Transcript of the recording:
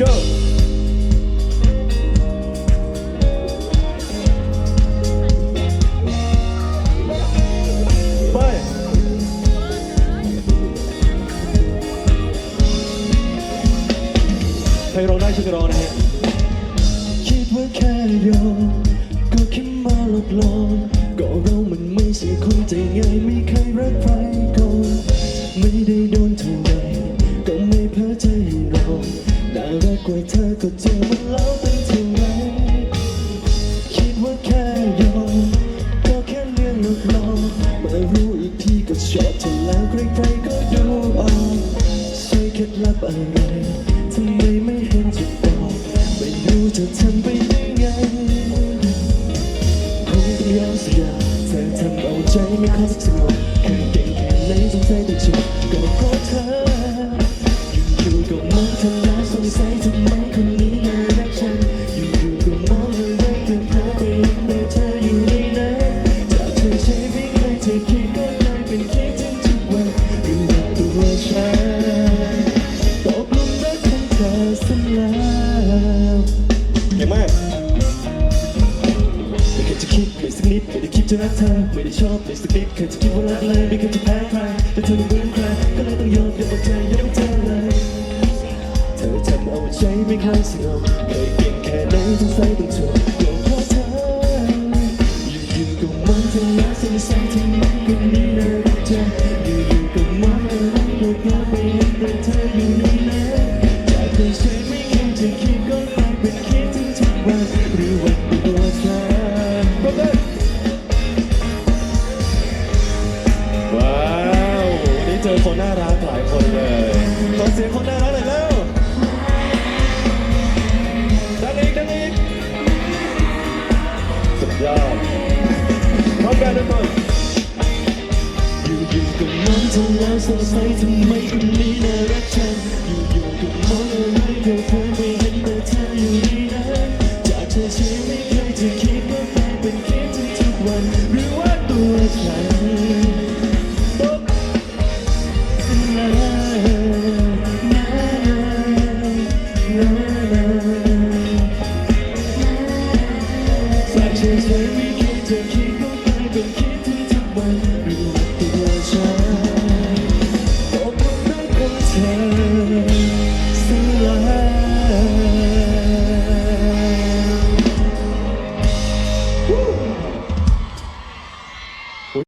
go ไป ใครร้องได้ช่วยกันร้องนะฮะ คิดว่าแค่ยอมก็แค่มาหลอกลวงก็เรามันไม่ใช่คนใจง่ายไม่เคยรักใคร เธอก็เจอมันแล้วเป็นเท่าไรคิดว่าแค่ยอมก็แค่เรื่องหลอกลวงมารู้อีกทีก็ชอบเธอแล้วใครๆก็ดูออกใช่เคล็ดลับอะไรทำไมไม่เห็นจะบอกไม่รู้จะทำไปได้ไงคงต้องยอมเสียเธอทำเอาใจไม่ค่อยสงบเคยเก่งแค่ไหนสงสัยแต่จบก็เพราะเธออยู่ๆก็มองเธอแล้วสงสัยทำไม คิดเลยสักนิดไม่ได้คิดจะรักเธอไม่ได้ชอบเลยสักนิดเคยจะคิดว่ารักเลยไม่เคยจะแพ้ใครแต่เธอไม่เหมือนใครก็เลยต้องยอมยอมใจยอมเธอเลยเธอทำเอาใจไม่เคยสงบเคยเก่งแค่ไหนต้งใส่ต้องถูกก็เพราะเธออยู่ๆก็มองเธอแล้วสงสัยทำไมคนนี้น่ารักจังอยู่ๆก็มองอะไรก็เพราะไปเห็นแต่เธออยู่นนั้นจากเคยใช้ไม่เคยจะคิดก็กลายเป็นคิดถึงทุกวันหรือวัน อคนน่ารักหลายคนเลยขอเสียงคนน่ารักหน่อยเร็วดังอีกดังอีกสุดยอดพร้อมกันทุกคนอยู่ๆกับน้องเธอแล้วสงสัยทำไมคนนี้น่ารักจังอยู่ๆกับน้องอะไรก็เธอไม่เห็นแต่เธออยู่นี่นะจากเธอฉันไม่เคยจะคิดว่าแฟนเป็นแคิดทุกวันหรือว่าตัวฉัน น